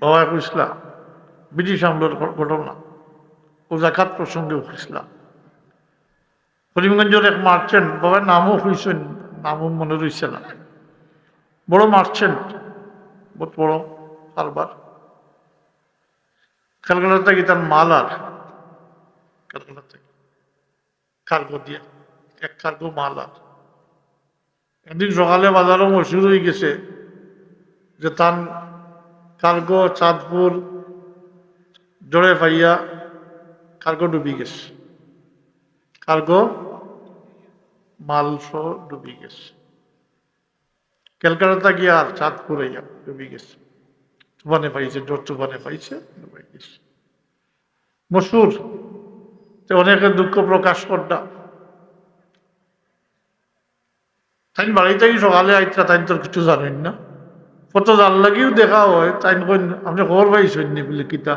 বাবা কইসলা ব্রিটিশ আমলের ঘটনা ও জাকাত প্রসঙ্গে কইসলা করিমগঞ্জের এক মার্চেন্ট বাবার নামও হইছেন নামও মনে রইছে না। বড় মার্চেন্ট, বহুত বড় কারবার। ক্যালকাটা থেকে তার মাল আর ক্যালকাটা থেকে কার্গো দিয়ে, এক কার্গো মাল আর একদিন সকালে বাজারও মশুর হয়ে গেছে যে তার কার্গো, চাঁদপুর জড়ে পাইয়া কার্গো ডুবি গেছে কার্গো মাল সহ ডুবি গেছে ক্যালকাটা গিয়া আর চাঁদপুরে ডুবি গেছে তুফানে পাইছে, জোর তুফানে পাইছে ডুবে গেছে মসুর অনেকে দুঃখ প্রকাশ করটা তাই বাড়িতেই সকালে আইতা তাই তোর কিছু জানেন না। কত জাল লাগিও দেখা হয় তাই কই আপনি খবর পাইছেন নি বলে কিতা?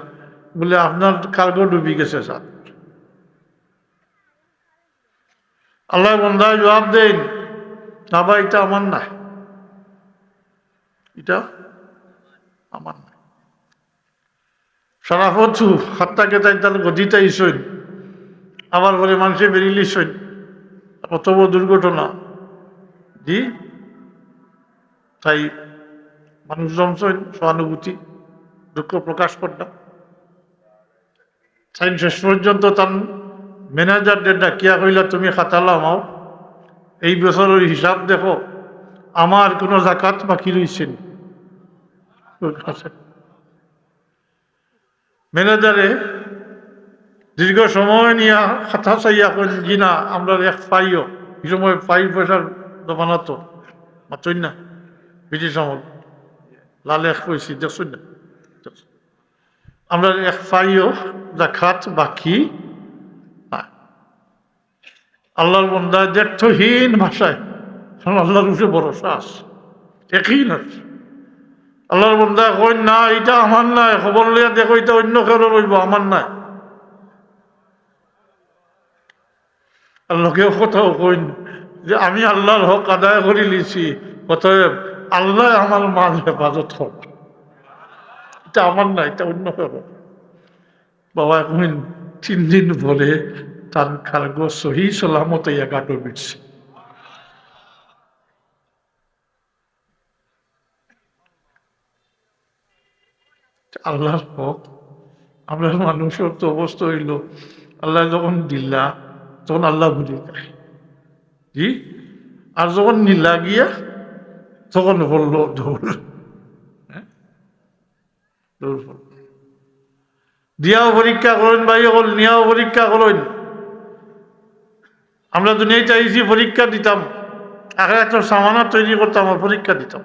বলে, আপনার কার্গো ডুবি গেছে স্যার আল্লাহ বন্ধায় জবাব দেন, না ভাই, এটা আমার না এটা আমার না সারা পথু হাতটাকে তাই তার গদিতে ইসইন আবার বলে মানুষে বেরিলিসইন কত বড় দুর্ঘটনা, জি? তাই মানুষ জমছেন সহানুভূতি, দুঃখ প্রকাশ করলাম তাই শেষ পর্যন্ত তার ম্যানেজারদের ডাকিয়া কইলা, তুমি খাতালাম এই বছরের হিসাব দেখো, আমার কোনো জাকাত বাকি রয়েছে। ম্যানেজারে দীর্ঘ সময় নিয়ে খাতা চাইয়া কইন জি না, আমরা এক পাইও, এই সময় পাই পয়সার দোকানা তো মাত্রই না, ব্রিটিশ আমল লালে কইছি দেখছুন না আমরা এক পাইও জাকাত বাকি আল্লাহর বন্দা দ্ব্যর্থহীন ভাষায় আল্লাহর উপরে ভরসা আছে, একই না। আল্লাহর বন্দা কই না, এটা আমার নাই, খবর লিয়া দেখো, এটা অন্য কারও রইব, আমার নাই। আল্লাহকেও কথাও কইন যে, আমি আল্লাহর হক আদায় করে লিছি অতএব আল্লাহ আমার মাল হেফাজত করবে এটা আমার না, এটা অন্য কারও বাবা এখন তিন দিন পরে তার কার্গো সহি সালামত ইয়া গাটো বিটছে আল্লাহর হক আমরা মানুষের তো অবস্থা হইল, আল্লাহ যখন দিল্লা, তখন আল্লাহ ভুলে যায়। জি? আর যখন নিলা গিয়া তখন বলল দৌড় দিয়াও পরীক্ষা করেন ভাই হল নিয়াও পরীক্ষা করেন। আমরা দুনিয়ায় চাইছি পরীক্ষা দিতাম। আগে একটা সামানা তৈরি করতাম, পরীক্ষা দিতাম।